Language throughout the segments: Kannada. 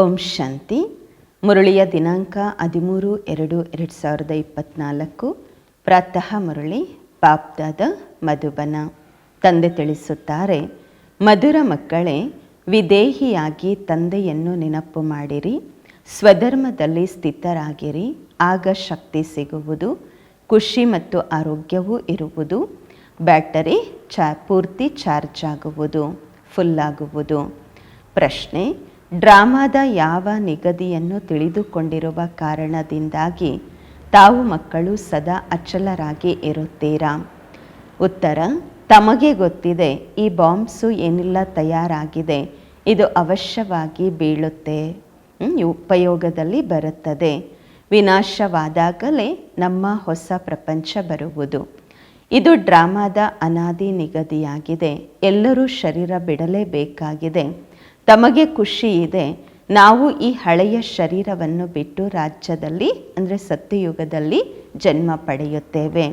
ಓಂ ಶಾಂತಿ. ಮುರಳಿಯ ದಿನಾಂಕ ಹದಿಮೂರು ಎರಡು ಎರಡು ಸಾವಿರದ ಇಪ್ಪತ್ತ್ನಾಲ್ಕು ಪ್ರಾತಃ ಮುರಳಿ, ಪಾಪ್ದಾದ ಮಧುಬನ. ತಂದೆ ತಿಳಿಸುತ್ತಾರೆ, ಮಧುರ ಮಕ್ಕಳೇ, ವಿದೇಹಿಯಾಗಿ ತಂದೆಯನ್ನು ನೆನಪು ಮಾಡಿರಿ. ಸ್ವಧರ್ಮದಲ್ಲಿ ಸ್ಥಿತರಾಗಿರಿ. ಆಗ ಶಕ್ತಿ ಸಿಗುವುದು, ಖುಷಿ ಮತ್ತು ಆರೋಗ್ಯವೂ ಇರುವುದು. ಬ್ಯಾಟರಿ ಚಾ, ಪೂರ್ತಿ ಚಾರ್ಜ್ ಆಗುವುದು, ಫುಲ್ ಆಗುವುದು. ಪ್ರಶ್ನೆ ಡ್ರಾಮಾದ ಯಾವ ನಿಗದಿಯನ್ನು ತಿಳಿದುಕೊಂಡಿರುವ ಕಾರಣದಿಂದಾಗಿ ತಾವು ಮಕ್ಕಳು ಸದಾ ಅಚಲರಾಗಿ ಇರುತ್ತೀರಾ? ಉತ್ತರ, ತಮಗೆ ಗೊತ್ತಿದೆ, ಈ ಬಾಂಬ್ಸು ಏನೆಲ್ಲ ತಯಾರಾಗಿದೆ, ಇದು ಅವಶ್ಯವಾಗಿ ಬೀಳುತ್ತೆ. ಉಪಯೋಗದಲ್ಲಿ ಬರುತ್ತದೆ. ವಿನಾಶವಾದಾಗಲೇ ನಮ್ಮ ಹೊಸ ಪ್ರಪಂಚ ಬರುವುದು. ಇದು ಡ್ರಾಮಾದ ಅನಾದಿ ನಿಗದಿಯಾಗಿದೆ. ಎಲ್ಲರೂ ಶರೀರ ಬಿಡಲೇಬೇಕಾಗಿದೆ. ತಮಗೆ ಖುಷಿ ಇದೆ. ನಾವು ಈ ಹಳೆಯ ಶರೀರವನ್ನು ಬಿಟ್ಟು ರಾಜ್ಯದಲ್ಲಿ, ಅಂದರೆ ಸತ್ಯಯುಗದಲ್ಲಿ ಜನ್ಮ ಪಡೆಯುತ್ತೇವೆ.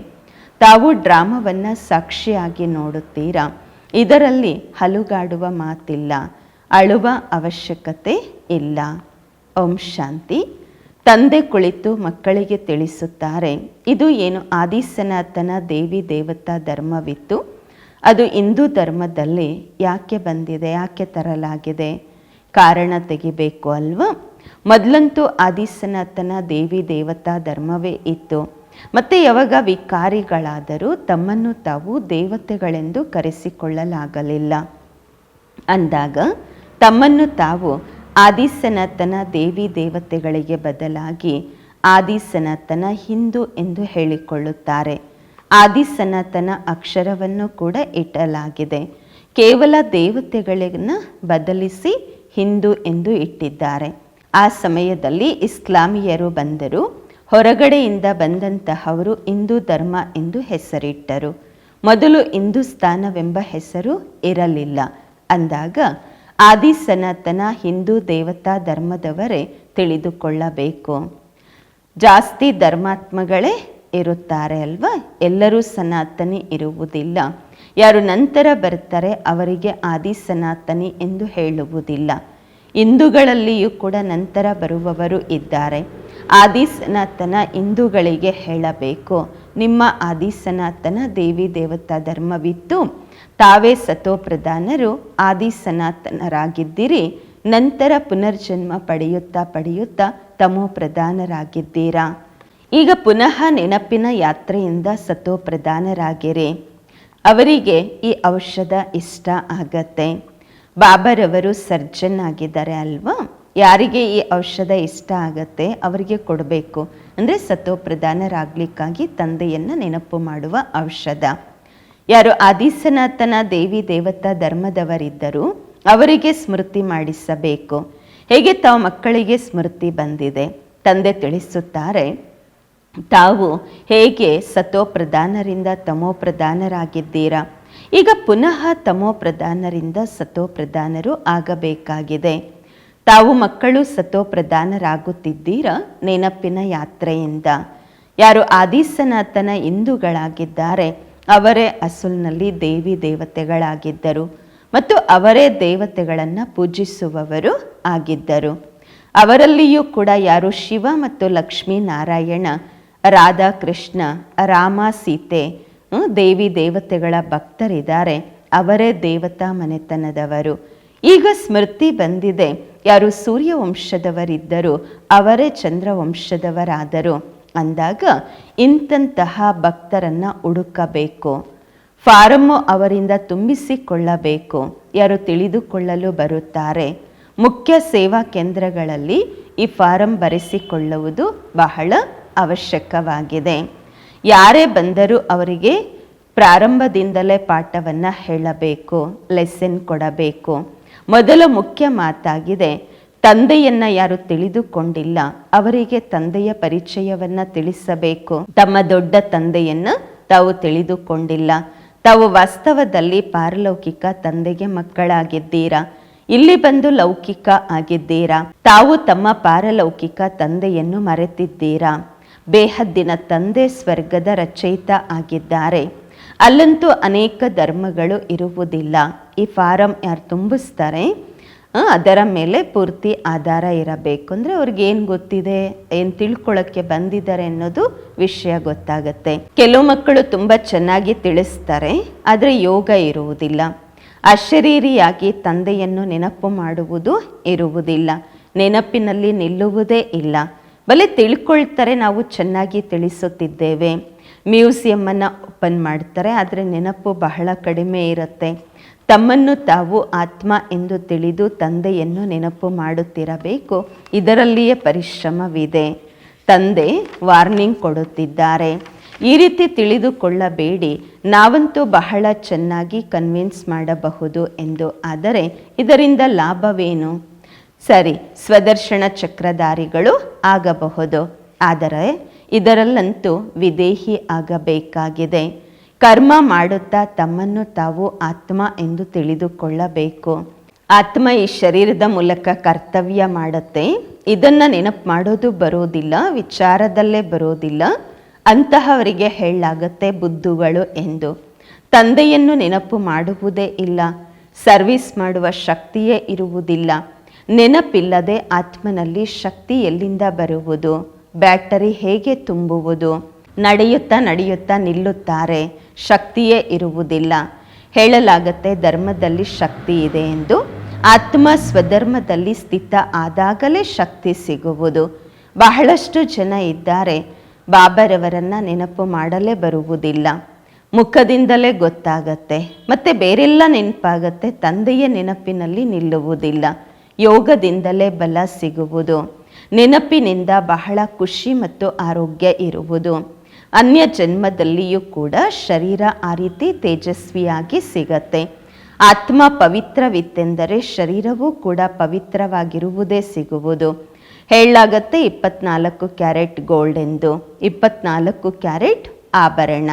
ತಾವು ಡ್ರಾಮವನ್ನು ಸಾಕ್ಷಿಯಾಗಿ ನೋಡುತ್ತೀರಾ? ಇದರಲ್ಲಿ ಹಲುಗಾಡುವ ಮಾತಿಲ್ಲ, ಅಳುವ ಅವಶ್ಯಕತೆ ಇಲ್ಲ. ಓಂ ಶಾಂತಿ. ತಂದೆ ಕುಳಿತು ಮಕ್ಕಳಿಗೆ ತಿಳಿಸುತ್ತಾರೆ, ಇದು ಏನು ಆದಿಸನಾತನ ದೇವಿ ದೇವತಾ ಧರ್ಮವಿತ್ತು? ಅದು ಹಿಂದೂ ಧರ್ಮದಲ್ಲಿ ಯಾಕೆ ಬಂದಿದೆ, ಯಾಕೆ ತರಲಾಗಿದೆ? ಕಾರಣ ತೆಗಿಬೇಕು ಅಲ್ವಾ? ಮೊದಲಂತೂ ಆದಿಸನಾತನ ದೇವಿ ದೇವತಾ ಧರ್ಮವೇ ಇತ್ತು. ಮತ್ತೆ ಯಾವಾಗ ವಿಕಾರಿಗಳಾದರೂ ತಮ್ಮನ್ನು ತಾವು ದೇವತೆಗಳೆಂದು ಕರೆಸಿಕೊಳ್ಳಲಾಗಲಿಲ್ಲ. ಅಂದಾಗ ತಮ್ಮನ್ನು ತಾವು ಆದಿಸನಾತನ ದೇವಿ ದೇವತೆಗಳಿಗೆ ಬದಲಾಗಿ ಆದಿಸನಾತನ ಹಿಂದೂ ಎಂದು ಹೇಳಿಕೊಳ್ಳುತ್ತಾರೆ. ಆದಿಸನಾತನ ಅಕ್ಷರವನ್ನು ಕೂಡ ಇಟ್ಟಲಾಗಿದೆ. ಕೇವಲ ದೇವತೆಗಳನ್ನು ಬದಲಿಸಿ ಹಿಂದೂ ಎಂದು ಇಟ್ಟಿದ್ದಾರೆ. ಆ ಸಮಯದಲ್ಲಿ ಇಸ್ಲಾಮಿಯರು ಬಂದರು. ಹೊರಗಡೆಯಿಂದ ಬಂದಂತಹವರು ಹಿಂದೂ ಧರ್ಮ ಎಂದು ಹೆಸರಿಟ್ಟರು. ಮೊದಲು ಹಿಂದೂಸ್ತಾನವೆಂಬ ಹೆಸರು ಇರಲಿಲ್ಲ. ಅಂದಾಗ ಆದಿ ಸನಾತನ ಹಿಂದೂ ದೇವತಾ ಧರ್ಮದವರೇ ತಿಳಿದುಕೊಳ್ಳಬೇಕು. ಜಾಸ್ತಿ ಧರ್ಮಾತ್ಮಗಳೇ ಇರುತ್ತಾರೆ ಅಲ್ವಾ? ಎಲ್ಲರೂ ಸನಾತನಿ ಇರುವುದಿಲ್ಲ. ಯಾರು ನಂತರ ಬರ್ತಾರೆ ಅವರಿಗೆ ಆದಿ ಸನಾತನಿ ಎಂದು ಹೇಳುವುದಿಲ್ಲ. ಹಿಂದೂಗಳಲ್ಲಿಯೂ ಕೂಡ ನಂತರ ಬರುವವರು ಇದ್ದಾರೆ. ಆದಿ ಸನಾತನ ಹಿಂದೂಗಳಿಗೆ ಹೇಳಬೇಕು. ನಿಮ್ಮ ಆದಿ ಸನಾತನ ದೇವಿ ದೇವತಾ ಧರ್ಮವಿತ್ತು. ತಾವೇ ಸತೋ ಪ್ರಧಾನರು ಆದಿ ಸನಾತನರಾಗಿದ್ದೀರಿ. ನಂತರ ಪುನರ್ಜನ್ಮ ಪಡೆಯುತ್ತಾ ಪಡೆಯುತ್ತಾ ತಮೋ ಪ್ರಧಾನರಾಗಿದ್ದೀರಾ? ಈಗ ಪುನಃ ನೆನಪಿನ ಯಾತ್ರೆಯಿಂದ ಸತೋ ಪ್ರಧಾನರಾಗಿರಿ. ಅವರಿಗೆ ಈ ಔಷಧ ಇಷ್ಟ ಆಗತ್ತೆ. ಬಾಬರವರು ಸರ್ಜನ್ ಆಗಿದ್ದಾರೆ ಅಲ್ವಾ? ಯಾರಿಗೆ ಈ ಔಷಧ ಇಷ್ಟ ಆಗತ್ತೆ ಅವರಿಗೆ ಕೊಡಬೇಕು. ಅಂದರೆ ಸತೋ ಪ್ರಧಾನರಾಗಲಿಕ್ಕಾಗಿ ತಂದೆಯನ್ನು ನೆನಪು ಮಾಡುವ ಔಷಧ. ಯಾರು ಆದಿಸನಾಥನ ದೇವಿ ದೇವತಾ ಧರ್ಮದವರಿದ್ದರು ಅವರಿಗೆ ಸ್ಮೃತಿ ಮಾಡಿಸಬೇಕು. ಹೇಗೆ ತಾವು ಮಕ್ಕಳಿಗೆ ಸ್ಮೃತಿ ಬಂದಿದೆ? ತಂದೆ ತಿಳಿಸುತ್ತಾರೆ ತಾವು ಹೇಗೆ ಸತೋ ಪ್ರಧಾನರಿಂದ ತಮೋ ಪ್ರಧಾನರಾಗಿದ್ದೀರಾ ಈಗ ಪುನಃ ತಮೋ ಪ್ರಧಾನರಿಂದ ಸತೋ ಪ್ರಧಾನರು ಆಗಬೇಕಾಗಿದೆ. ತಾವು ಮಕ್ಕಳು ಸತೋ ಪ್ರಧಾನರಾಗುತ್ತಿದ್ದೀರ ನೆನಪಿನ ಯಾತ್ರೆಯಿಂದ. ಯಾರು ಆದಿಸನಾಥನ ಹಿಂದೂಗಳಾಗಿದ್ದಾರೆ, ಅವರೇ ಅಸುಲ್ನಲ್ಲಿ ದೇವಿ ದೇವತೆಗಳಾಗಿದ್ದರು ಮತ್ತು ಅವರೇ ದೇವತೆಗಳನ್ನು ಪೂಜಿಸುವವರು ಆಗಿದ್ದರು. ಅವರಲ್ಲಿಯೂ ಕೂಡ ಯಾರು ಶಿವ ಮತ್ತು ಲಕ್ಷ್ಮೀ ನಾರಾಯಣ ರಾಧಾ ಕೃಷ್ಣ ರಾಮ ಸೀತೆ ದೇವಿ ದೇವತೆಗಳ ಭಕ್ತರಿದ್ದಾರೆ. ಅವರೇ ದೇವತಾ ಮನೆತನದವರು. ಈಗ ಸ್ಮೃತಿ ಬಂದಿದೆ. ಯಾರು ಸೂರ್ಯ ವಂಶದವರಿದ್ದರು ಅವರೇ ಚಂದ್ರವಂಶದವರಾದರು. ಅಂದಾಗ ಇಂತಹ ಭಕ್ತರನ್ನ ಹುಡುಕಬೇಕು. ಫಾರಮ್ಮು ಅವರಿಂದ ತುಂಬಿಸಿಕೊಳ್ಳಬೇಕು. ಯಾರು ತಿಳಿದುಕೊಳ್ಳಲು ಬರುತ್ತಾರೆ. ಮುಖ್ಯ ಸೇವಾ ಕೇಂದ್ರಗಳಲ್ಲಿ ಈ ಫಾರಂ ಬರೆಸಿಕೊಳ್ಳುವುದು ಬಹಳ ಅವಶ್ಯಕವಾಗಿದೆ. ಯಾರೇ ಬಂದರೂ ಅವರಿಗೆ ಪ್ರಾರಂಭದಿಂದಲೇ ಪಾಠವನ್ನು ಹೇಳಬೇಕು ಲೆಸನ್ ಕೊಡಬೇಕು. ಮೊದಲ ಮುಖ್ಯ ಮಾತಾಗಿದೆ, ತಂದೆಯನ್ನ ಯಾರು ತಿಳಿದುಕೊಂಡಿಲ್ಲ, ಅವರಿಗೆ ತಂದೆಯ ಪರಿಚಯವನ್ನ ತಿಳಿಸಬೇಕು. ತಮ್ಮ ದೊಡ್ಡ ತಂದೆಯನ್ನು ತಾವು ತಿಳಿದುಕೊಂಡಿಲ್ಲ. ತಾವು ವಾಸ್ತವದಲ್ಲಿ ಪಾರಲೌಕಿಕ ತಂದೆಗೆ ಮಕ್ಕಳಾಗಿದ್ದೀರಾ? ಇಲ್ಲಿ ಬಂದು ಲೌಕಿಕ ಆಗಿದ್ದೀರಾ? ತಾವು ತಮ್ಮ ಪಾರಲೌಕಿಕ ತಂದೆಯನ್ನು ಮರೆತಿದ್ದೀರಾ? ಬೇಹದ್ದಿನ ತಂದೆ ಸ್ವರ್ಗದ ರಚಯಿತ ಆಗಿದ್ದಾರೆ. ಅಲ್ಲಂತೂ ಅನೇಕ ಧರ್ಮಗಳು ಇರುವುದಿಲ್ಲ. ಈ ಫಾರಂ ಯಾರು ತುಂಬಿಸ್ತಾರೆ? ಅದರ ಮೇಲೆ ಪೂರ್ತಿ ಆಧಾರ ಇರಬೇಕು. ಅಂದರೆ ಅವ್ರಿಗೆ ಏನು ಗೊತ್ತಿದೆ? ಏನು ತಿಳ್ಕೊಳ್ಳೋಕ್ಕೆ ಬಂದಿದ್ದಾರೆ ಅನ್ನೋದು ವಿಷಯ ಗೊತ್ತಾಗುತ್ತೆ. ಕೆಲವು ಮಕ್ಕಳು ತುಂಬ ಚೆನ್ನಾಗಿ ತಿಳಿಸ್ತಾರೆ, ಆದರೆ ಯೋಗ ಇರುವುದಿಲ್ಲ. ಅಶರೀರಿಯಾಗಿ ತಂದೆಯನ್ನು ನೆನಪು ಮಾಡುವುದು ಇರುವುದಿಲ್ಲ. ನೆನಪಿನಲ್ಲಿ ನಿಲ್ಲುವುದೇ ಇಲ್ಲ. ಬಲೆ ತಿಳ್ಕೊಳ್ತಾರೆ, ನಾವು ಚೆನ್ನಾಗಿ ತಿಳಿಸುತ್ತಿದ್ದೇವೆ. ಮ್ಯೂಸಿಯಮ್ಮನ್ನು ಓಪನ್ ಮಾಡ್ತಾರೆ, ಆದರೆ ನೆನಪು ಬಹಳ ಕಡಿಮೆ ಇರುತ್ತೆ. ತಮ್ಮನ್ನು ತಾವು ಆತ್ಮ ಎಂದು ತಿಳಿದು ತಂದೆಯನ್ನು ನೆನಪು ಮಾಡುತ್ತಿರಬೇಕು. ಇದರಲ್ಲಿಯೇ ಪರಿಶ್ರಮವಿದೆ. ತಂದೆ ವಾರ್ನಿಂಗ್ ಕೊಡುತ್ತಿದ್ದಾರೆ. ಈ ರೀತಿ ತಿಳಿದುಕೊಳ್ಳಬೇಡಿ. ನಾವಂತೂ ಬಹಳ ಚೆನ್ನಾಗಿ ಕನ್ವಿನ್ಸ್ ಮಾಡಬಹುದು ಎಂದು. ಆದರೆ ಇದರಿಂದ ಲಾಭವೇನು? ಸರಿ, ಸ್ವದರ್ಶನ ಚಕ್ರಧಾರಿಗಳು ಆಗಬಹುದು. ಆದರೆ ಇದರಲ್ಲಂತೂ ವಿದೇಹಿ ಆಗಬೇಕಾಗಿದೆ. ಕರ್ಮ ಮಾಡುತ್ತಾ ತಮ್ಮನ್ನು ತಾವು ಆತ್ಮ ಎಂದು ತಿಳಿದುಕೊಳ್ಳಬೇಕು. ಆತ್ಮ ಈ ಶರೀರದ ಮೂಲಕ ಕರ್ತವ್ಯ ಮಾಡುತ್ತೆ. ಇದನ್ನು ನೆನಪು ಮಾಡೋದು ಬರೋದಿಲ್ಲ, ವಿಚಾರದಲ್ಲೇ ಬರೋದಿಲ್ಲ. ಅಂತಹವರಿಗೆ ಹೇಳಲಾಗುತ್ತೆ ಬುದ್ಧುಗಳು ಎಂದು. ತಂದೆಯನ್ನು ನೆನಪು ಮಾಡುವುದೇ ಇಲ್ಲ. ಸರ್ವಿಸ್ ಮಾಡುವ ಶಕ್ತಿಯೇ ಇರುವುದಿಲ್ಲ. ನೆನಪಿಲ್ಲದೆ ಆತ್ಮನಲ್ಲಿ ಶಕ್ತಿ ಎಲ್ಲಿಂದ ಬರುವುದು? ಬ್ಯಾಟರಿ ಹೇಗೆ ತುಂಬುವುದು? ನಡೆಯುತ್ತಾ ನಡೆಯುತ್ತಾ ನಿಲ್ಲುತ್ತಾರೆ, ಶಕ್ತಿಯೇ ಇರುವುದಿಲ್ಲ. ಹೇಳಲಾಗತ್ತೆ ಧರ್ಮದಲ್ಲಿ ಶಕ್ತಿ ಇದೆ ಎಂದು. ಆತ್ಮ ಸ್ವಧರ್ಮದಲ್ಲಿ ಸ್ಥಿತ ಆದಾಗಲೇ ಶಕ್ತಿ ಸಿಗುವುದು. ಬಹಳಷ್ಟು ಜನ ಇದ್ದಾರೆ, ಬಾಬರವರನ್ನ ನೆನಪು ಮಾಡಲೇ ಬರುವುದಿಲ್ಲ. ಮುಖದಿಂದಲೇ ಗೊತ್ತಾಗತ್ತೆ, ಮತ್ತೆ ಬೇರೆಲ್ಲ ನೆನಪಾಗತ್ತೆ, ತಂದೆಯ ನೆನಪಿನಲ್ಲಿ ನಿಲ್ಲುವುದಿಲ್ಲ. ಯೋಗದಿಂದಲೇ ಬಲ ಸಿಗುವುದು. ನೆನಪಿನಿಂದ ಬಹಳ ಖುಷಿ ಮತ್ತು ಆರೋಗ್ಯ ಇರುವುದು. ಅನ್ಯ ಜನ್ಮದಲ್ಲಿಯೂ ಕೂಡ ಶರೀರ ಆ ರೀತಿ ತೇಜಸ್ವಿಯಾಗಿ ಸಿಗತ್ತೆ. ಆತ್ಮ ಪವಿತ್ರವಿತ್ತೆಂದರೆ ಶರೀರವೂ ಕೂಡ ಪವಿತ್ರವಾಗಿರುವುದೇ ಸಿಗುವುದು. ಹೇಳಾಗತ್ತೆ ಇಪ್ಪತ್ನಾಲ್ಕು ಕ್ಯಾರೆಟ್ ಗೋಲ್ಡ್ ಎಂದು. ಇಪ್ಪತ್ನಾಲ್ಕು ಕ್ಯಾರೆಟ್ ಆಭರಣ.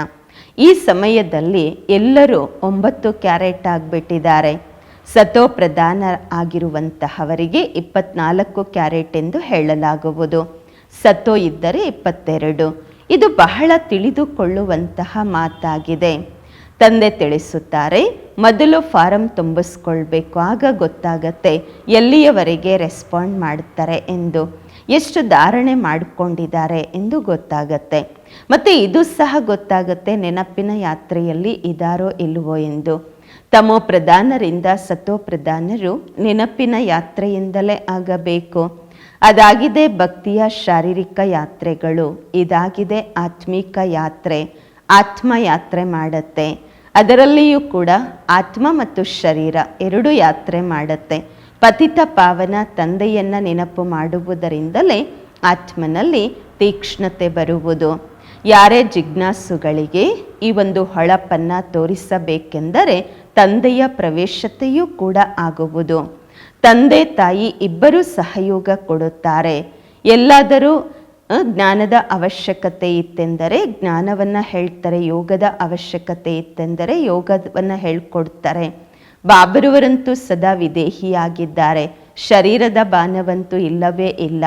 ಈ ಸಮಯದಲ್ಲಿ ಎಲ್ಲರೂ ಒಂಬತ್ತು ಕ್ಯಾರೆಟ್ ಆಗಿಬಿಟ್ಟಿದ್ದಾರೆ. ಸತೋ ಪ್ರಧಾನ ಆಗಿರುವಂತಹವರಿಗೆ ಇಪ್ಪತ್ನಾಲ್ಕು ಕ್ಯಾರೆಟ್ ಎಂದು ಹೇಳಲಾಗುವುದು. ಸತೋ ಇದ್ದರೆ ಇಪ್ಪತ್ತೆರಡು. ಇದು ಬಹಳ ತಿಳಿದುಕೊಳ್ಳುವಂತಹ ಮಾತಾಗಿದೆ. ತಂದೆ ತಿಳಿಸುತ್ತಾರೆ, ಮೊದಲು ಫಾರಂ ತುಂಬಿಸ್ಕೊಳ್ಬೇಕು, ಆಗ ಗೊತ್ತಾಗತ್ತೆ, ಎಲ್ಲಿಯವರೆಗೆ ರೆಸ್ಪಾಂಡ್ ಮಾಡ್ತಾರೆ ಎಂದು. ಎಷ್ಟು ಧಾರಣೆ ಮಾಡಿಕೊಂಡಿದ್ದಾರೆ ಎಂದು ಗೊತ್ತಾಗತ್ತೆ. ಮತ್ತು ಇದು ಸಹ ಗೊತ್ತಾಗತ್ತೆ ನೆನಪಿನ ಯಾತ್ರೆಯಲ್ಲಿ ಇದಾರೋ ಇಲ್ವೋ ಎಂದು. ತಮೋ ಪ್ರಧಾನರಿಂದ ಸತೋ ಪ್ರಧಾನರು ನೆನಪಿನ ಯಾತ್ರೆಯಿಂದಲೇ ಆಗಬೇಕು. ಅದಾಗಿದೆ ಭಕ್ತಿಯ ಶಾರೀರಿಕ ಯಾತ್ರೆಗಳು, ಇದಾಗಿದೆ ಆತ್ಮಿಕ ಯಾತ್ರೆ ಆತ್ಮ ಯಾತ್ರೆ ಮಾಡತ್ತೆ. ಅದರಲ್ಲಿಯೂ ಕೂಡ ಆತ್ಮ ಮತ್ತು ಶರೀರ ಎರಡು ಯಾತ್ರೆ ಮಾಡತ್ತೆ. ಪತಿತ ಪಾವನ ತಂದೆಯನ್ನು ನೆನಪು ಮಾಡುವುದರಿಂದಲೇ ಆತ್ಮನಲ್ಲಿ ತೀಕ್ಷ್ಣತೆ ಬರುವುದು. ಯಾರೇ ಜಿಜ್ಞಾಸುಗಳಿಗೆ ಈ ಒಂದು ಹೊಳಪನ್ನು ತೋರಿಸಬೇಕೆಂದರೆ ತಂದೆಯ ಪ್ರವೇಶತೆಯೂ ಕೂಡ ಆಗುವುದು. ತಂದೆ ತಾಯಿ ಇಬ್ಬರೂ ಸಹಯೋಗ ಕೊಡುತ್ತಾರೆ. ಎಲ್ಲಾದರೂ ಜ್ಞಾನದ ಅವಶ್ಯಕತೆ ಇತ್ತೆಂದರೆ ಜ್ಞಾನವನ್ನು ಹೇಳ್ತಾರೆ, ಯೋಗದ ಅವಶ್ಯಕತೆ ಇತ್ತೆಂದರೆ ಯೋಗವನ್ನು ಹೇಳ್ಕೊಡ್ತಾರೆ. ಬಾಬರುವರಂತೂ ಸದಾ ವಿದೇಹಿಯಾಗಿದ್ದಾರೆ. ಶರೀರದ ಬಾನವಂತೂ ಇಲ್ಲವೇ ಇಲ್ಲ.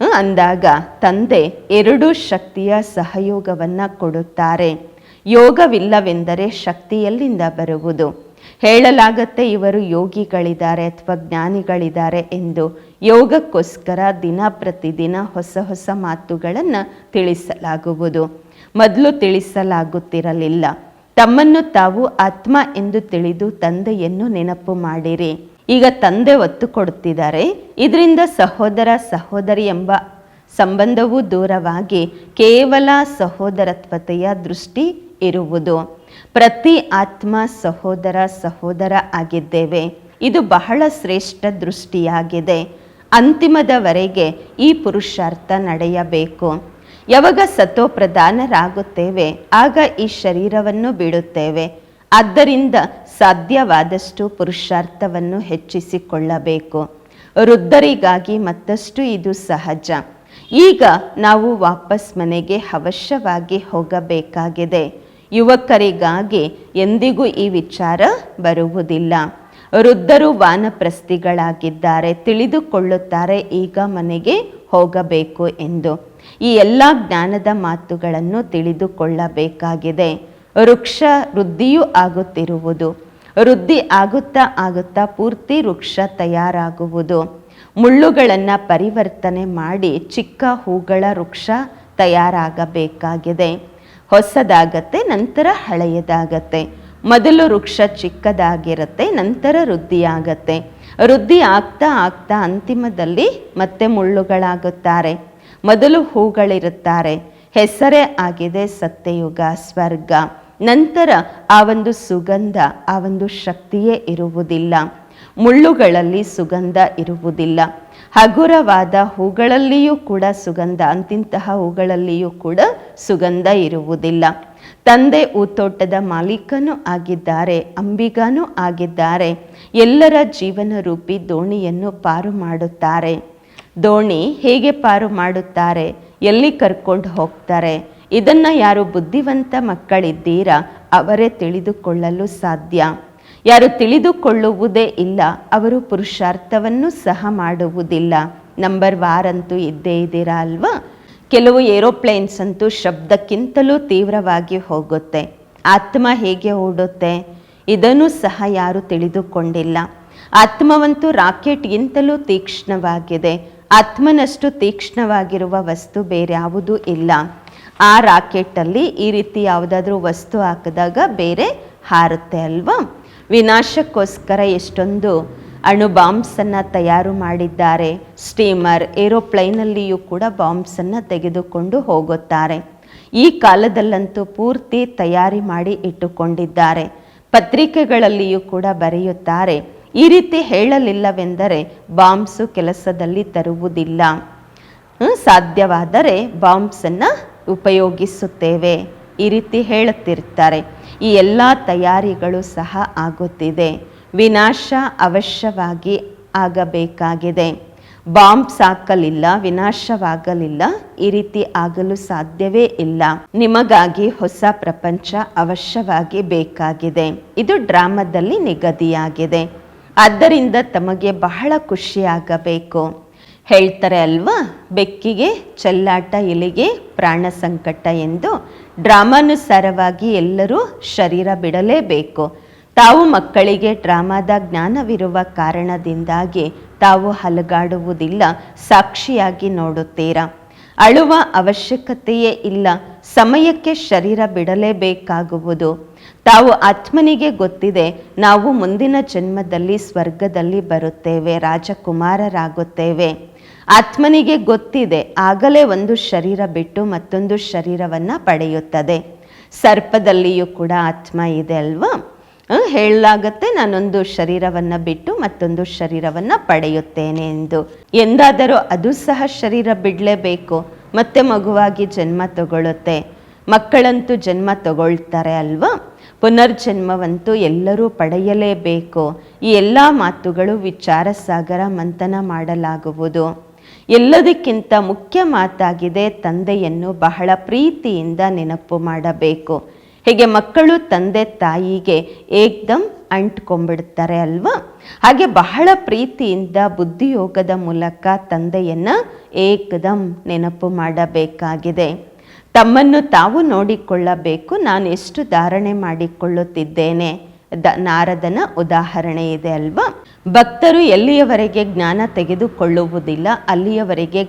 ಅಂದಾಗ ತಂದೆ ಎರಡೂ ಶಕ್ತಿಯ ಸಹಯೋಗವನ್ನು ಕೊಡುತ್ತಾರೆ. ಯೋಗವಿಲ್ಲವೆಂದರೆ ಶಕ್ತಿ ಎಲ್ಲಿಂದ ಬರುವುದು. ಹೇಳಲಾಗತ್ತೆ ಇವರು ಯೋಗಿಗಳಿದ್ದಾರೆ ಅಥವಾ ಜ್ಞಾನಿಗಳಿದ್ದಾರೆ ಎಂದು ಯೋಗಕ್ಕೋಸ್ಕರ ದಿನ ಪ್ರತಿದಿನ ಹೊಸ ಹೊಸ ಮಾತುಗಳನ್ನು ತಿಳಿಸಲಾಗುವುದು. ಮೊದಲು ತಿಳಿಸಲಾಗುತ್ತಿರಲಿಲ್ಲ. ತಮ್ಮನ್ನು ತಾವು ಆತ್ಮ ಎಂದು ತಿಳಿದು ತಂದೆಯನ್ನು ನೆನಪು ಮಾಡಿರಿ. ಈಗ ತಂದೆ ಒತ್ತು ಕೊಡುತ್ತಿದ್ದಾರೆ. ಇದರಿಂದ ಸಹೋದರ ಸಹೋದರಿ ಎಂಬ ಸಂಬಂಧವೂ ದೂರವಾಗಿ ಕೇವಲ ಸಹೋದರತ್ವತೆಯ ದೃಷ್ಟಿ ಇರುವುದು. ಪ್ರತಿ ಆತ್ಮ ಸಹೋದರ ಸಹೋದರ ಆಗಿದ್ದೇವೆ. ಇದು ಬಹಳ ಶ್ರೇಷ್ಠ ದೃಷ್ಟಿಯಾಗಿದೆ. ಅಂತಿಮದವರೆಗೆ ಈ ಪುರುಷಾರ್ಥ ನಡೆಯಬೇಕು. ಯಾವಾಗ ಸತೋ ಪ್ರಧಾನರಾಗುತ್ತೇವೆ ಆಗ ಈ ಶರೀರವನ್ನು ಬಿಡುತ್ತೇವೆ. ಆದ್ದರಿಂದ ಸಾಧ್ಯವಾದಷ್ಟು ಪುರುಷಾರ್ಥವನ್ನು ಹೆಚ್ಚಿಸಿಕೊಳ್ಳಬೇಕು. ವೃದ್ಧರಿಗಾಗಿ ಮತ್ತಷ್ಟು ಇದು ಸಹಜ. ಈಗ ನಾವು ವಾಪಸ್ ಮನೆಗೆ ಅವಶ್ಯವಾಗಿ ಹೋಗಬೇಕಾಗಿದೆ. ಯುವಕರಿಗಾಗಿ ಎಂದಿಗೂ ಈ ವಿಚಾರ ಬರುವುದಿಲ್ಲ. ವೃದ್ಧರು ವಾನಪ್ರಸ್ಥಿಗಳಾಗಿದ್ದಾರೆ, ತಿಳಿದುಕೊಳ್ಳುತ್ತಾರೆ ಈಗ ಮನೆಗೆ ಹೋಗಬೇಕು ಎಂದು. ಈ ಎಲ್ಲ ಜ್ಞಾನದ ಮಾತುಗಳನ್ನು ತಿಳಿದುಕೊಳ್ಳಬೇಕಾಗಿದೆ. ವೃಕ್ಷ ವೃದ್ಧಿಯೂ ಆಗುತ್ತಿರುವುದು. ವೃದ್ಧಿ ಆಗುತ್ತಾ ಆಗುತ್ತಾ ಪೂರ್ತಿ ವೃಕ್ಷ ತಯಾರಾಗುವುದು. ಮುಳ್ಳುಗಳನ್ನು ಪರಿವರ್ತನೆ ಮಾಡಿ ಚಿಕ್ಕ ಹೂಗಳ ವೃಕ್ಷ ತಯಾರಾಗಬೇಕಾಗಿದೆ. ಹೊಸದಾಗತ್ತೆ, ನಂತರ ಹಳೆಯದಾಗತ್ತೆ. ಮೊದಲು ವೃಕ್ಷ ಚಿಕ್ಕದಾಗಿರುತ್ತೆ, ನಂತರ ವೃದ್ಧಿಯಾಗತ್ತೆ. ವೃದ್ಧಿ ಆಗ್ತಾ ಆಗ್ತಾ ಅಂತಿಮದಲ್ಲಿ ಮತ್ತೆ ಮುಳ್ಳುಗಳಾಗುತ್ತಾರೆ. ಮೊದಲು ಹೂಗಳಿರುತ್ತಾರೆ. ಹೆಸರೇ ಆಗಿದೆ ಸತ್ಯಯುಗ, ಸ್ವರ್ಗ. ನಂತರ ಆ ಒಂದು ಸುಗಂಧ, ಆ ಒಂದು ಶಕ್ತಿಯೇ ಇರುವುದಿಲ್ಲ. ಮುಳ್ಳುಗಳಲ್ಲಿ ಸುಗಂಧ ಇರುವುದಿಲ್ಲ. ಹಗುರವಾದ ಹೂಗಳಲ್ಲಿಯೂ ಕೂಡ ಸುಗಂಧ, ಅಂತಿಂತಹ ಹೂಗಳಲ್ಲಿಯೂ ಕೂಡ ಸುಗಂಧ ಇರುವುದಿಲ್ಲ. ತಂದೆ ಊತೋಟದ ಮಾಲೀಕನೂ ಆಗಿದ್ದಾರೆ, ಅಂಬಿಗನೂ ಆಗಿದ್ದಾರೆ. ಎಲ್ಲರ ಜೀವನ ರೂಪಿ ದೋಣಿಯನ್ನು ಪಾರು ಮಾಡುತ್ತಾರೆ. ದೋಣಿ ಹೇಗೆ ಪಾರು ಮಾಡುತ್ತಾರೆ? ಎಲ್ಲಿ ಕರ್ಕೊಂಡು ಹೋಗ್ತಾರೆ? ಇದನ್ನ ಯಾರು ಬುದ್ಧಿವಂತ ಮಕ್ಕಳಿದ್ದೀರಾ, ಅವರೇ ತಿಳಿದುಕೊಳ್ಳಲು ಸಾಧ್ಯ. ಯಾರು ತಿಳಿದುಕೊಳ್ಳುವುದೇ ಇಲ್ಲ, ಅವರು ಪುರುಷಾರ್ಥವನ್ನು ಸಹ ಮಾಡುವುದಿಲ್ಲ. ನಂಬರ್ ವಾರ್ ಅಂತೂ ಇದ್ದೇ ಇದ್ದೀರಾ ಅಲ್ವಾ? ಕೆಲವು ಏರೋಪ್ಲೇನ್ಸ್ ಅಂತೂ ಶಬ್ದಕ್ಕಿಂತಲೂ ತೀವ್ರವಾಗಿ ಹೋಗುತ್ತೆ. ಆತ್ಮ ಹೇಗೆ ಓಡುತ್ತೆ? ಇದನ್ನು ಸಹ ಯಾರು ತಿಳಿದುಕೊಂಡಿಲ್ಲ. ಆತ್ಮವಂತೂ ರಾಕೆಟ್ಗಿಂತಲೂ ತೀಕ್ಷ್ಣವಾಗಿದೆ. ಆತ್ಮನಷ್ಟು ತೀಕ್ಷ್ಣವಾಗಿರುವ ವಸ್ತು ಬೇರೆ ಯಾವುದೂ ಇಲ್ಲ. ಆ ರಾಕೆಟಲ್ಲಿ ಈ ರೀತಿ ಯಾವುದಾದ್ರೂ ವಸ್ತು ಹಾಕಿದಾಗ ಬೇರೆ ಹಾರುತ್ತೆ ಅಲ್ವಾ? ವಿನಾಶಕ್ಕೋಸ್ಕರ ಎಷ್ಟೊಂದು ಅಣು ಬಾಂಬ್ಸನ್ನು ತಯಾರು ಮಾಡಿದ್ದಾರೆ. ಸ್ಟೀಮರ್, ಏರೋಪ್ಲೈನಲ್ಲಿಯೂ ಕೂಡ ಬಾಂಬ್ಸನ್ನು ತೆಗೆದುಕೊಂಡು ಹೋಗುತ್ತಾರೆ. ಈ ಕಾಲದಲ್ಲಂತೂ ಪೂರ್ತಿ ತಯಾರಿ ಮಾಡಿ ಇಟ್ಟುಕೊಂಡಿದ್ದಾರೆ. ಪತ್ರಿಕೆಗಳಲ್ಲಿಯೂ ಕೂಡ ಬರೆಯುತ್ತಾರೆ. ಈ ರೀತಿ ಹೇಳಲಿಲ್ಲವೆಂದರೆ ಬಾಂಬ್ಸು ಕೆಲಸದಲ್ಲಿ ತರುವುದಿಲ್ಲ. ಸಾಧ್ಯವಾದರೆ ಬಾಂಬ್ಸನ್ನು ಉಪಯೋಗಿಸುತ್ತೇವೆ. ಈ ರೀತಿ ಹೇಳುತ್ತಿರ್ತಾರೆ ಈ ಎಲ್ಲ ತಯಾರಿಗಳು ಸಹ ಆಗುತ್ತಿದೆ. ವಿನಾಶ ಅವಶ್ಯವಾಗಿ ಆಗಬೇಕಾಗಿದೆ. ಬಾಂಬ್ ಸಾಕಲಿಲ್ಲ, ವಿನಾಶವಾಗಲಿಲ್ಲ, ಈ ರೀತಿ ಆಗಲು ಸಾಧ್ಯವೇ ಇಲ್ಲ. ನಿಮಗಾಗಿ ಹೊಸ ಪ್ರಪಂಚ ಅವಶ್ಯವಾಗಿ ಬೇಕಾಗಿದೆ. ಇದು ಡ್ರಾಮಾದಲ್ಲಿ ನಿಗದಿಯಾಗಿದೆ. ಆದ್ದರಿಂದ ತಮಗೆ ಬಹಳ ಖುಷಿಯಾಗಬೇಕು. ಹೇಳ್ತಾರೆ ಅಲ್ವಾ? ಬೆಕ್ಕಿಗೆ ಚೆಲ್ಲಾಟ ಇಲಿಗೆ ಪ್ರಾಣ ಸಂಕಟ ಎಂದು ಡ್ರಾಮಾನುಸಾರವಾಗಿ ಎಲ್ಲರೂ ಶರೀರ ಬಿಡಲೇಬೇಕು. ತಾವು ಮಕ್ಕಳಿಗೆ ಡ್ರಾಮಾದ ಜ್ಞಾನವಿರುವ ಕಾರಣದಿಂದಾಗಿ ತಾವು ಹಲಗಾಡುವುದಿಲ್ಲ, ಸಾಕ್ಷಿಯಾಗಿ ನೋಡುತ್ತೀರಾ? ಅಳುವ ಅವಶ್ಯಕತೆಯೇ ಇಲ್ಲ, ಸಮಯಕ್ಕೆ ಶರೀರ ಬಿಡಲೇಬೇಕಾಗುವುದು. ತಾವು ಆತ್ಮನಿಗೆ ಗೊತ್ತಿದೆ, ನಾವು ಮುಂದಿನ ಜನ್ಮದಲ್ಲಿ ಸ್ವರ್ಗದಲ್ಲಿ ಬರುತ್ತೇವೆ, ರಾಜಕುಮಾರರಾಗುತ್ತೇವೆ. ಆತ್ಮನಿಗೆ ಗೊತ್ತಿದೆ, ಆಗಲೇ ಒಂದು ಶರೀರ ಬಿಟ್ಟು ಮತ್ತೊಂದು ಶರೀರವನ್ನು ಪಡೆಯುತ್ತದೆ. ಸರ್ಪದಲ್ಲಿಯೂ ಕೂಡ ಆತ್ಮ ಇದೆ ಅಲ್ವಾ? ಹೇಳಲಾಗತ್ತೆ ನಾನೊಂದು ಶರೀರವನ್ನು ಬಿಟ್ಟು ಮತ್ತೊಂದು ಶರೀರವನ್ನು ಪಡೆಯುತ್ತೇನೆ ಎಂದು. ಎಂದಾದರೂ ಅದು ಸಹ ಶರೀರ ಬಿಡಲೇಬೇಕು, ಮತ್ತೆ ಮಗುವಾಗಿ ಜನ್ಮ ತಗೊಳ್ಳುತ್ತೆ. ಮಕ್ಕಳಂತೂ ಜನ್ಮ ತಗೊಳ್ತಾರೆ ಅಲ್ವಾ? ಪುನರ್ಜನ್ಮವಂತೂ ಎಲ್ಲರೂ ಪಡೆಯಲೇಬೇಕು. ಈ ಎಲ್ಲ ಮಾತುಗಳು ವಿಚಾರ ಸಾಗರ ಮಂಥನ ಮಾಡಲಾಗುವುದು. ಎಲ್ಲದಕ್ಕಿಂತ ಮುಖ್ಯ ಮಾತಾಗಿದೆ ತಂದೆಯನ್ನು ಬಹಳ ಪ್ರೀತಿಯಿಂದ ನೆನಪು ಮಾಡಬೇಕು. ಹೀಗೆ ಮಕ್ಕಳು ತಂದೆ ತಾಯಿಗೆ ಏಕ್ದಮ್ ಅಂಟ್ಕೊಂಡ್ಬಿಡ್ತಾರೆ ಅಲ್ವಾ? ಹಾಗೆ ಬಹಳ ಪ್ರೀತಿಯಿಂದ ಬುದ್ಧಿಯೋಗದ ಮೂಲಕ ತಂದೆಯನ್ನು ಏಕ್ದಮ್ ನೆನಪು ಮಾಡಬೇಕಾಗಿದೆ. ತಮ್ಮನ್ನು ತಾವು ನೋಡಿಕೊಳ್ಳಬೇಕು. ನಾನು ಎಷ್ಟು ಧಾರಣೆ ಮಾಡಿಕೊಳ್ಳುತ್ತಿದ್ದೇನೆ. ದ ನಾರದನ ಉದಾಹರಣೆ ಇದೆ ಅಲ್ವಾ? ಭಕ್ತರು ಎಲ್ಲಿಯವರೆಗೆ ಜ್ಞಾನ ತೆಗೆದುಕೊಳ್ಳುವುದಿಲ್ಲ, ಅಲ್ಲಿಯವರೆಗೆ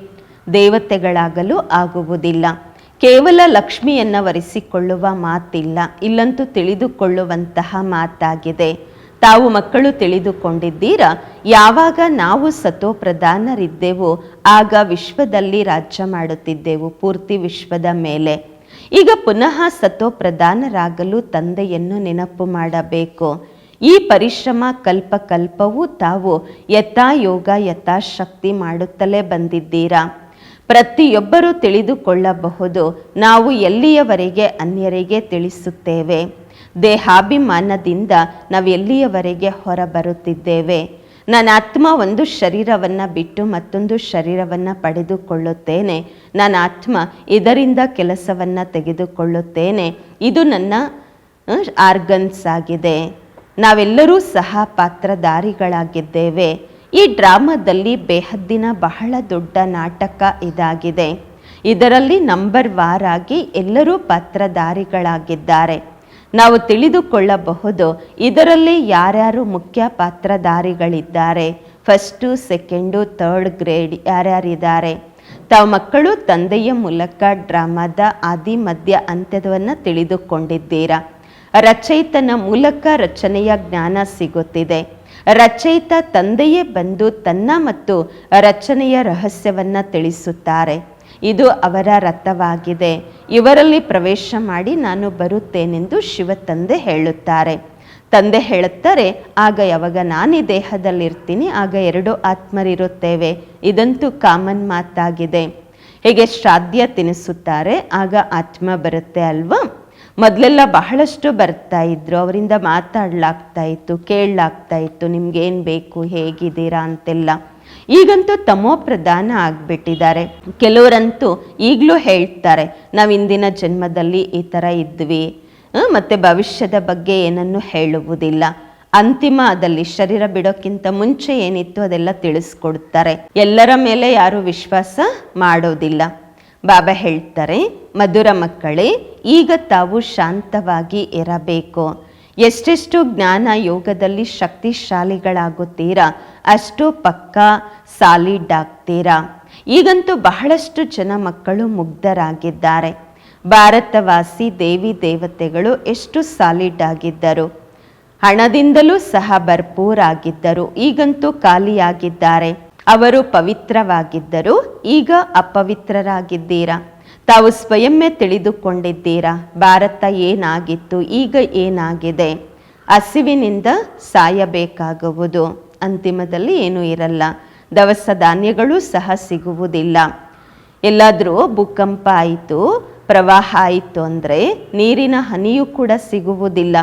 ದೇವತೆಗಳಾಗಲು ಆಗುವುದಿಲ್ಲ. ಕೇವಲ ಲಕ್ಷ್ಮಿಯನ್ನು ವರಿಸಿಕೊಳ್ಳುವ ಮಾತಿಲ್ಲ, ಇಲ್ಲಂತೂ ತಿಳಿದುಕೊಳ್ಳುವಂತಹ ಮಾತಾಗಿದೆ. ತಾವು ಮಕ್ಕಳು ತಿಳಿದುಕೊಂಡಿದ್ದೀರಾ? ಯಾವಾಗ ನಾವು ಸತೋ ಪ್ರಧಾನರಿದ್ದೆವು ಆಗ ವಿಶ್ವದಲ್ಲಿ ರಾಜ್ಯ ಮಾಡುತ್ತಿದ್ದೆವು, ಪೂರ್ತಿ ವಿಶ್ವದ ಮೇಲೆ. ಈಗ ಪುನಃ ಸತೋ ಪ್ರಧಾನರಾಗಲು ತಂದೆಯನ್ನು ನೆನಪು ಮಾಡಬೇಕು. ಈ ಪರಿಶ್ರಮ ಕಲ್ಪ ಕಲ್ಪವೂ ತಾವು ಯಥಾಯೋಗ, ಯಥಾಶಕ್ತಿ ಮಾಡುತ್ತಲೇ ಬಂದಿದ್ದೀರಾ? ಪ್ರತಿಯೊಬ್ಬರೂ ತಿಳಿದುಕೊಳ್ಳಬಹುದು, ನಾವು ಎಲ್ಲಿಯವರೆಗೆ ಅನ್ಯರಿಗೆ ತಿಳಿಸುತ್ತೇವೆ? ದೇಹಾಭಿಮಾನದಿಂದ ನಾವು ಎಲ್ಲಿಯವರೆಗೆ ಹೊರ ಬರುತ್ತಿದ್ದೇವೆ ನನ್ನ ಆತ್ಮ ಒಂದು ಶರೀರವನ್ನು ಬಿಟ್ಟು ಮತ್ತೊಂದು ಶರೀರವನ್ನು ಪಡೆದುಕೊಳ್ಳುತ್ತೇನೆ. ನನ್ನ ಆತ್ಮ ಇದರಿಂದ ಕೆಲಸವನ್ನು ತೆಗೆದುಕೊಳ್ಳುತ್ತೇನೆ. ಇದು ನನ್ನ ಆರ್ಗನ್ಸ್ ಆಗಿದೆ. ನಾವೆಲ್ಲರೂ ಸಹ ಪಾತ್ರಧಾರಿಗಳಾಗಿದ್ದೇವೆ. ಈ ಡ್ರಾಮಾದಲ್ಲಿ ಬೇಹದ್ದಿನ ಬಹಳ ದೊಡ್ಡ ನಾಟಕ ಇದಾಗಿದೆ. ಇದರಲ್ಲಿ ನಂಬರ್ ವಾರ್ ಆಗಿ ಎಲ್ಲರೂ ಪಾತ್ರಧಾರಿಗಳಾಗಿದ್ದಾರೆ. ನಾವು ತಿಳಿದುಕೊಳ್ಳಬಹುದು ಇದರಲ್ಲಿ ಯಾರ್ಯಾರು ಮುಖ್ಯ ಪಾತ್ರಧಾರಿಗಳಿದ್ದಾರೆ. ಫಸ್ಟು ಸೆಕೆಂಡು ಥರ್ಡ್ ಗ್ರೇಡ್ ಯಾರ್ಯಾರಿದ್ದಾರೆ? ತಾವು ಮಕ್ಕಳು ತಂದೆಯ ಮೂಲಕ ಡ್ರಾಮಾದ ಆದಿ, ಮಧ್ಯ ಅಂತ್ಯವನ್ನು ತಿಳಿದುಕೊಂಡಿದ್ದೀರಾ? ರಚಯಿತನ ಮೂಲಕ ರಚನೆಯ ಜ್ಞಾನ ಸಿಗುತ್ತಿದೆ. ರಚಯಿತ ತಂದೆಯೇ ಬಂದು ತನ್ನ ಮತ್ತು ರಚನೆಯ ರಹಸ್ಯವನ್ನು ತಿಳಿಸುತ್ತಾರೆ. ಇದು ಅವರ ರಥವಾಗಿದೆ. ಇವರಲ್ಲಿ ಪ್ರವೇಶ ಮಾಡಿ ನಾನು ಬರುತ್ತೇನೆಂದು ಶಿವ ತಂದೆ ಹೇಳುತ್ತಾರೆ. ತಂದೆ ಹೇಳುತ್ತಾರೆ, ಆಗ ಯಾವಾಗ ನಾನು ದೇಹದಲ್ಲಿರ್ತೀನಿ, ಆಗ ಎರಡು ಆತ್ಮರಿರುತ್ತೇವೆ. ಇದಂತೂ ಕಾಮನ್ ಮಾತಾಗಿದೆ. ಹೇಗೆ ಶ್ರಾದ್ಯ ತಿನಿಸುತ್ತಾರೆ, ಆಗ ಆತ್ಮ ಬರುತ್ತೆ ಅಲ್ವಾ? ಮೊದಲೆಲ್ಲ ಬಹಳಷ್ಟು ಬರ್ತಾ ಇದ್ರು, ಅವರಿಂದ ಮಾತಾಡ್ಲಾಗ್ತಾ ಇತ್ತು, ಕೇಳಲಾಗ್ತಾ ಇತ್ತು, ನಿಮ್ಗೇನು ಬೇಕು, ಹೇಗಿದ್ದೀರಾ ಅಂತೆಲ್ಲ. ಈಗಂತೂ ತಮೋ ಪ್ರಧಾನ ಆಗ್ಬಿಟ್ಟಿದ್ದಾರೆ. ಕೆಲವರಂತೂ ಈಗಲೂ ಹೇಳ್ತಾರೆ, ನಾವು ಇಂದಿನ ಜನ್ಮದಲ್ಲಿ ಈ ಥರ ಇದ್ವಿ. ಮತ್ತು ಭವಿಷ್ಯದ ಬಗ್ಗೆ ಏನನ್ನು ಹೇಳುವುದಿಲ್ಲ. ಅಂತಿಮದಲ್ಲಿ ಶರೀರ ಬಿಡೋಕ್ಕಿಂತ ಮುಂಚೆ ಏನಿತ್ತು ಅದೆಲ್ಲ ತಿಳಿಸ್ಕೊಡ್ತಾರೆ. ಎಲ್ಲರ ಮೇಲೆ ಯಾರು ವಿಶ್ವಾಸ ಮಾಡೋದಿಲ್ಲ. ಬಾಬಾ ಹೇಳ್ತಾರೆ, ಮಧುರ ಮಕ್ಕಳೇ, ಈಗ ತಾವು ಶಾಂತವಾಗಿ ಇರಬೇಕು. ಎಷ್ಟೆಷ್ಟು ಜ್ಞಾನ ಯೋಗದಲ್ಲಿ ಶಕ್ತಿಶಾಲಿಗಳಾಗುತ್ತೀರಾ, ಅಷ್ಟು ಪಕ್ಕ ಸಾಲಿಡ್ ಆಗ್ತೀರಾ ಈಗಂತೂ ಬಹಳಷ್ಟು ಜನ ಮಕ್ಕಳು ಮುಗ್ಧರಾಗಿದ್ದಾರೆ. ಭಾರತವಾಸಿ ದೇವಿ ದೇವತೆಗಳು ಎಷ್ಟು ಸಾಲಿಡ್ ಆಗಿದ್ದರು ಹಣದಿಂದಲೂ ಸಹ ಭರ್ಪೂರಾಗಿದ್ದರು, ಈಗಂತೂ ಖಾಲಿಯಾಗಿದ್ದಾರೆ. ಅವರು ಪವಿತ್ರವಾಗಿದ್ದರು ಈಗ ಅಪವಿತ್ರರಾಗಿದ್ದೀರಾ? ತಾವು ಸ್ವಯಂವೇ ತಿಳಿದುಕೊಂಡಿದ್ದೀರಾ? ಭಾರತ ಏನಾಗಿತ್ತು? ಈಗ ಏನಾಗಿದೆ? ಹಸಿವಿನಿಂದ ಸಾಯಬೇಕಾಗುವುದು. ಅಂತಿಮದಲ್ಲಿ ಏನೂ ಇರಲ್ಲ. ದವಸ ಧಾನ್ಯಗಳು ಸಹ ಸಿಗುವುದಿಲ್ಲ. ಎಲ್ಲಾದರೂ ಭೂಕಂಪ ಆಯಿತು, ಪ್ರವಾಹ ಆಯಿತು ಅಂದರೆ ನೀರಿನ ಹನಿಯೂ ಕೂಡ ಸಿಗುವುದಿಲ್ಲ.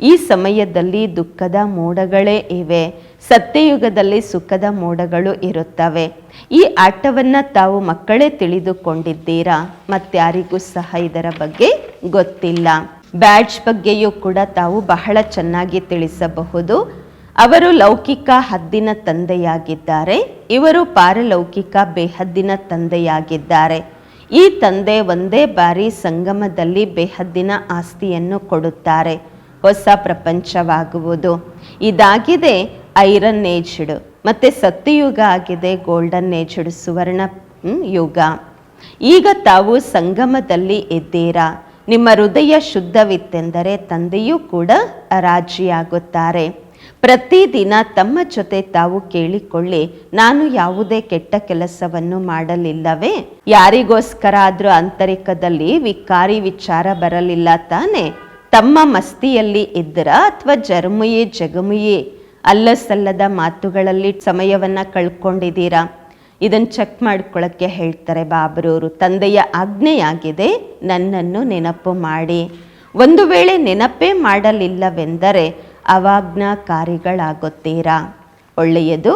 ಈ ಸಮಯದಲ್ಲಿ ದುಃಖದ ಮೋಡಗಳೇ ಇವೆ. ಸತ್ಯಯುಗದಲ್ಲಿ ಸುಖದ ಮೋಡಗಳು ಇರುತ್ತವೆ. ಈ ಆಟವನ್ನು ತಾವು ಮಕ್ಕಳೇ ತಿಳಿದುಕೊಂಡಿದ್ದೀರಾ? ಮತ್ತಾರಿಗೂ ಸಹ ಇದರ ಬಗ್ಗೆ ಗೊತ್ತಿಲ್ಲ. ಬ್ಯಾಡ್ಜ್ ಬಗ್ಗೆಯೂ ಕೂಡ ತಾವು ಬಹಳ ಚೆನ್ನಾಗಿ ತಿಳಿಸಬಹುದು. ಅವರು ಲೌಕಿಕ ಹದ್ದಿನ ತಂದೆಯಾಗಿದ್ದಾರೆ. ಇವರು ಪಾರಲೌಕಿಕ ಬೇಹದ್ದಿನ ತಂದೆಯಾಗಿದ್ದಾರೆ. ಈ ತಂದೆ ಒಂದೇ ಬಾರಿ ಸಂಗಮದಲ್ಲಿ ಬೇಹದ್ದಿನ ಆಸ್ತಿಯನ್ನು ಕೊಡುತ್ತಾರೆ. ಹೊಸ ಪ್ರಪಂಚವಾಗುವುದು. ಇದಾಗಿದೆ ಐರನ್ ಏಜ್ಡ್ ಮತ್ತು ಸತ್ಯಯುಗ ಆಗಿದೆ, ಗೋಲ್ಡನ್ ಏಜ್ಡ್ ಸುವರ್ಣ ಯುಗ. ಈಗ ತಾವು ಸಂಗಮದಲ್ಲಿ ಇದ್ದೀರಾ? ನಿಮ್ಮ ಹೃದಯ ಶುದ್ಧವಿತ್ತೆಂದರೆ ತಂದೆಯೂ ಕೂಡ ರಾಜಿಯಾಗುತ್ತಾರೆ. ಪ್ರತಿದಿನ ತಮ್ಮ ಜೊತೆ ತಾವು ಕೇಳಿಕೊಳ್ಳಿ, ನಾನು ಯಾವುದೇ ಕೆಟ್ಟ ಕೆಲಸವನ್ನು ಮಾಡಲಿಲ್ಲವೇ? ಯಾರಿಗೋಸ್ಕರ ಆದರೂ ಆಂತರಿಕದಲ್ಲಿ ವಿಕಾರಿ ವಿಚಾರ ಬರಲಿಲ್ಲ ತಾನೆ? ತಮ್ಮ ಮಸ್ತಿಯಲ್ಲಿ ಇದ್ದರ ಅಥವಾ ಜರ್ಮುಯೇ ಜಗಮುಯೇ? ಅಲ್ಲ ಸಲ್ಲದ ಮಾತುಗಳಲ್ಲಿ ಸಮಯವನ್ನು ಕಳ್ಕೊಂಡಿದ್ದೀರಾ? ಇದನ್ನು ಚೆಕ್ ಮಾಡ್ಕೊಳ್ಳೋಕ್ಕೆ ಹೇಳ್ತಾರೆ ಬಾಬರವರು ತಂದೆಯ ಆಜ್ಞೆಯಾಗಿದೆ, ನನ್ನನ್ನು ನೆನಪು ಮಾಡಿ. ಒಂದು ವೇಳೆ ನೆನಪೇ ಮಾಡಲಿಲ್ಲವೆಂದರೆ ಅವಾಜ್ಞಾಕಾರಿಗಳಾಗುತ್ತೀರಾ? ಒಳ್ಳೆಯದು.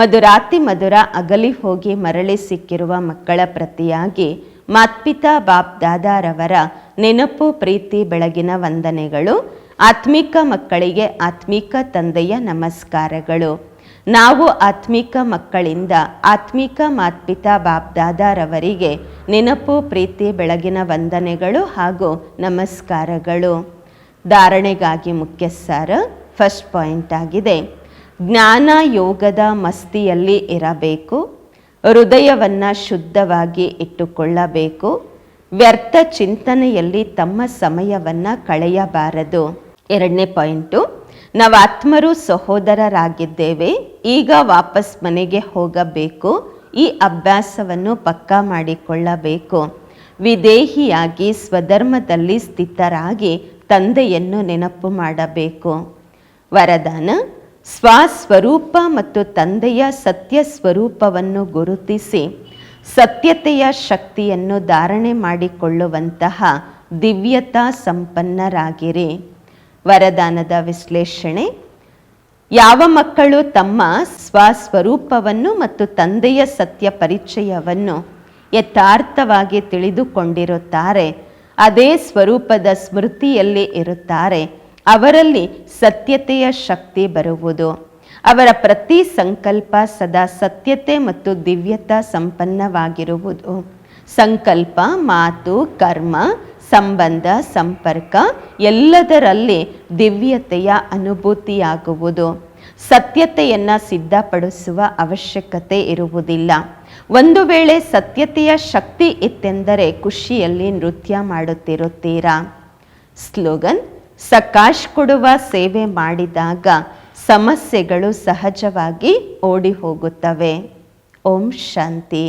ಮಧುರಾತಿ ಮಧುರ ಅಗಲಿ ಹೋಗಿ ಮರಳಿ ಸಿಕ್ಕಿರುವ ಮಕ್ಕಳ ಪ್ರತಿಯಾಗಿ ಮಾತ್ಪಿತಾ ಬಾಪ್ ದಾದಾರವರ ನೆನಪು, ಪ್ರೀತಿ, ಬೆಳಗಿನ ವಂದನೆಗಳು. ಆತ್ಮಿಕ ಮಕ್ಕಳಿಗೆ ಆತ್ಮಿಕ ತಂದೆಯ ನಮಸ್ಕಾರಗಳು. ನಾವು ಆತ್ಮಿಕ ಮಕ್ಕಳಿಂದ ಆತ್ಮಿಕ ಮಾತ್ಪಿತಾ ಬಾಪ್ ದಾದಾರವರಿಗೆ ನೆನಪು, ಪ್ರೀತಿ, ಬೆಳಗಿನ ವಂದನೆಗಳು ಹಾಗೂ ನಮಸ್ಕಾರಗಳು. ಧಾರಣೆಗಾಗಿ ಮುಖ್ಯ ಸಾರ ಫಸ್ಟ್ ಪಾಯಿಂಟ್ ಆಗಿದೆ. ಜ್ಞಾನ ಯೋಗದ ಮಸ್ತಿಯಲ್ಲಿ ಇರಬೇಕು. ಹೃದಯವನ್ನು ಶುದ್ಧವಾಗಿ ಇಟ್ಟುಕೊಳ್ಳಬೇಕು. ವ್ಯರ್ಥ ಚಿಂತನೆಯಲ್ಲಿ ತಮ್ಮ ಸಮಯವನ್ನು ಕಳೆಯಬಾರದು. ಎರಡನೇ ಪಾಯಿಂಟು, ನಾವು ಆತ್ಮರು ಸಹೋದರರಾಗಿದ್ದೇವೆ, ಈಗ ವಾಪಸ್ ಮನೆಗೆ ಹೋಗಬೇಕು, ಈ ಅಭ್ಯಾಸವನ್ನು ಪಕ್ಕಾ ಮಾಡಿಕೊಳ್ಳಬೇಕು. ವಿದೇಹಿಯಾಗಿ ಸ್ವಧರ್ಮದಲ್ಲಿ ಸ್ಥಿತರಾಗಿ ತಂದೆಯನ್ನು ನೆನಪು ಮಾಡಬೇಕು. ವರದಾನ, ಸ್ವಸ್ವರೂಪ ಮತ್ತು ತಂದೆಯ ಸತ್ಯ ಸ್ವರೂಪವನ್ನು ಗುರುತಿಸಿ. ಸತ್ಯತೆಯ ಶಕ್ತಿಯನ್ನು ಧಾರಣೆ ಮಾಡಿಕೊಳ್ಳುವಂತಹ ದಿವ್ಯತಾ ಸಂಪನ್ನರಾಗಿರಿ. ವರದಾನದ ವಿಶ್ಲೇಷಣೆ, ಯಾವ ಮಕ್ಕಳು ತಮ್ಮ ಸ್ವಸ್ವರೂಪವನ್ನು ಮತ್ತು ತಂದೆಯ ಸತ್ಯ ಪರಿಚಯವನ್ನು ಯಥಾರ್ಥವಾಗಿ ತಿಳಿದುಕೊಂಡಿರುತ್ತಾರೆ, ಅದೇ ಸ್ವರೂಪದ ಸ್ಮೃತಿಯಲ್ಲಿ ಇರುತ್ತಾರೆ, ಅವರಲ್ಲಿ ಸತ್ಯತೆಯ ಶಕ್ತಿ ಬರುವುದು. ಅವರ ಪ್ರತಿ ಸಂಕಲ್ಪ ಸದಾ ಸತ್ಯತೆ ಮತ್ತು ದಿವ್ಯತಾ ಸಂಪನ್ನವಾಗಿರುವುದು. ಸಂಕಲ್ಪ, ಮಾತು, ಕರ್ಮ, ಸಂಬಂಧ, ಸಂಪರ್ಕ ಎಲ್ಲದರಲ್ಲಿ ದಿವ್ಯತೆಯ ಅನುಭೂತಿಯಾಗುವುದು. ಸತ್ಯತೆಯನ್ನು ಸಿದ್ಧಪಡಿಸುವ ಅವಶ್ಯಕತೆ ಇರುವುದಿಲ್ಲ. ಒಂದು ವೇಳೆ ಸತ್ಯತೆಯ ಶಕ್ತಿ ಇತ್ತೆಂದರೆ ಖುಷಿಯಲ್ಲಿ ನೃತ್ಯ ಮಾಡುತ್ತಿರುತ್ತೀರಾ? ಸ್ಲೋಗನ್, ಸಕಾಶ್ ಕೊಡುವ ಸೇವೆ ಮಾಡಿದಾಗ ಸಮಸ್ಯೆಗಳು ಸಹಜವಾಗಿ ಓಡಿ ಹೋಗುತ್ತವೆ. ಓಂ ಶಾಂತಿ.